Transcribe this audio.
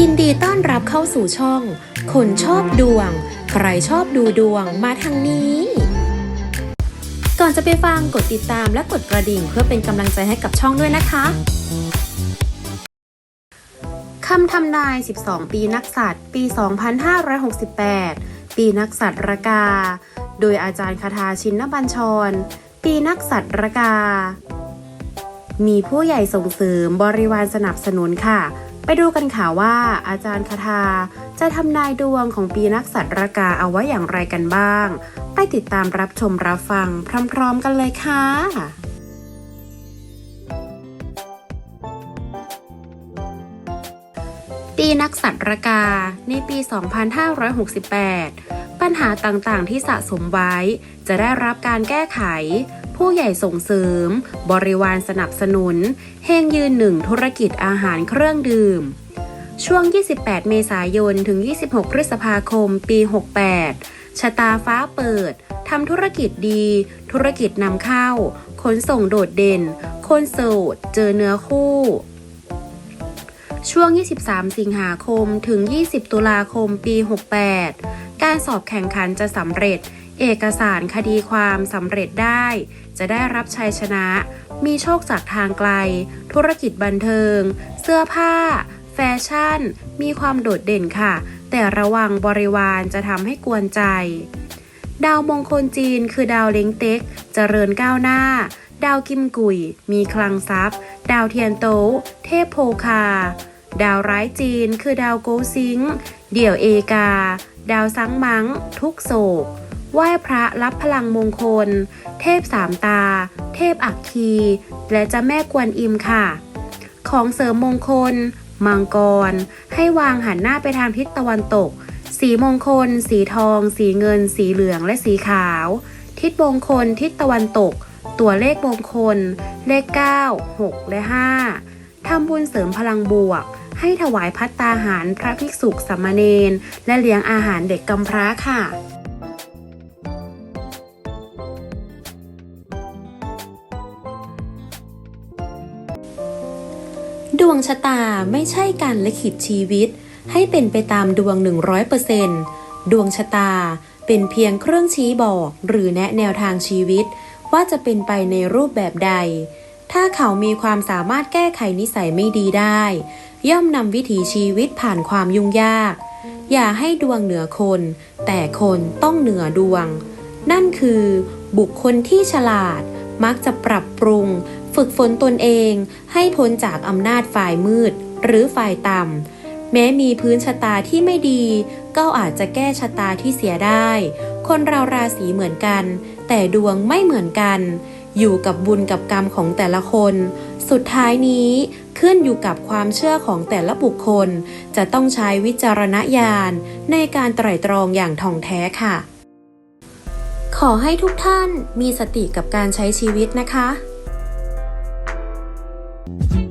ยินดีต้อนรับเข้าสู่ช่อง คนชอบดวง ใครชอบดูดวงมาทางนี้ ก่อนจะไปฟังกดติดตามและกดกระดิ่งเพื่อเป็นกำลังใจให้กับช่องด้วยนะคะคำทำนาย 12 ปีนักสัตว์ปี 2568 ปีนักสัตว์ระกา โดยอาจารย์คาทาชินบัญชร ปีนักสัตว์ระกา มีผู้ใหญ่ส่งเสริมบริวารสนับสนุนค่ะ ไปดูกันค่ะว่า อาจารย์คาทาจะทำนายดวงของปีนักสัตว์ระกาเอาไว้อย่างไรกันบ้าง ไปติดตามรับชมรับฟังพร้อมๆกันเลยค่ะปีนักสัตว์ระกาในปี 2568 ปัญหาต่างๆที่สะสมไว้ จะได้รับการแก้ไข ผู้ใหญ่ส่งเสริม บริวารสนับสนุนเฮงยืนหนึ่งธุรกิจอาหารเครื่องดื่ม ช่วง 28 เมษายน ถึง 26 พฤษภาคม ปี 68 ชะตาฟ้าเปิดทำธุรกิจดี ธุรกิจนำเข้า ขนส่งโดดเด่น คนโสด เจอเนื้อคู่ ช่วง 23 สิงหาคม ถึง 20 ตุลาคม ปี 68 การสอบแข่งขันจะสำเร็จ เอกสารคดีความสำเร็จได้ จะได้รับชัยชนะ มีโชคจากทางไกล ธุรกิจบันเทิง เสื้อผ้า แฟชั่น มีความโดดเด่นค่ะ แต่ระวังบริวารจะทำให้กวนใจ ดาวมงคลจีนคือดาวเล้งเต็กเจริญก้าวหน้า ดาวกิมกุย มีคลังทรัพย์ ดาวเทียนโตเทพโพคา ดาวร้ายจีนคือดาวโกซิง เดี่ยวเอกา ดาวซังมัง ทุกโศก ไหว้พระรับพลังมงคล เทพสามตา เทพอักคี และเจ้าแม่กวนอิมค่ะ ของเสริมมงคล มังกร ให้วางหันหน้าไปทางทิศตะวันตก สีมงคล สีทอง สีเงิน สีเหลืองและสีขาว ทิศมงคล ทิศตะวันตก ตัวเลขมงคล เลข 9 6 และ 5 ทำบุญเสริมพลังบวกให้ถวายพัตตาหารพระภิกษุสามเณรและเลี้ยงอาหารเด็กกำพร้าค่ะ ดวงชะตาไม่ใช่การลิขิตชีวิต ให้เป็นไปตามดวง 100%ดวงชะตาเป็นเพียงเครื่องชี้บอกหรือแนะแนวทางชีวิต ว่าจะเป็นไปในรูปแบบใด ถ้าเขามีความสามารถแก้ไขนิสัยไม่ดีได้ ย่อมนำวิถีชีวิตผ่านความยุ่งยาก อย่าให้ดวงเหนือคน แต่คนต้องเหนือดวง นั่นคือบุคคลที่ฉลาดมักจะปรับปรุง ฝึกฝนตนเองให้พ้นจากอำนาจฝ่ายมืด หรือฝ่ายต่ำ แม้มีพื้นชะตาที่ไม่ดี ก็อาจจะแก้ชะตาที่เสียได้ คนเราราศีเหมือนกัน แต่ดวงไม่เหมือนกัน อยู่กับบุญกับกรรมของแต่ละคน สุดท้ายนี้ขึ้นอยู่กับความเชื่อของแต่ละบุคคล จะต้องใช้วิจารณญาณในการไตร่ตรองอย่างท่องแท้ค่ะ ขอให้ทุกท่านมีสติกับการใช้ชีวิตนะคะ Thank you.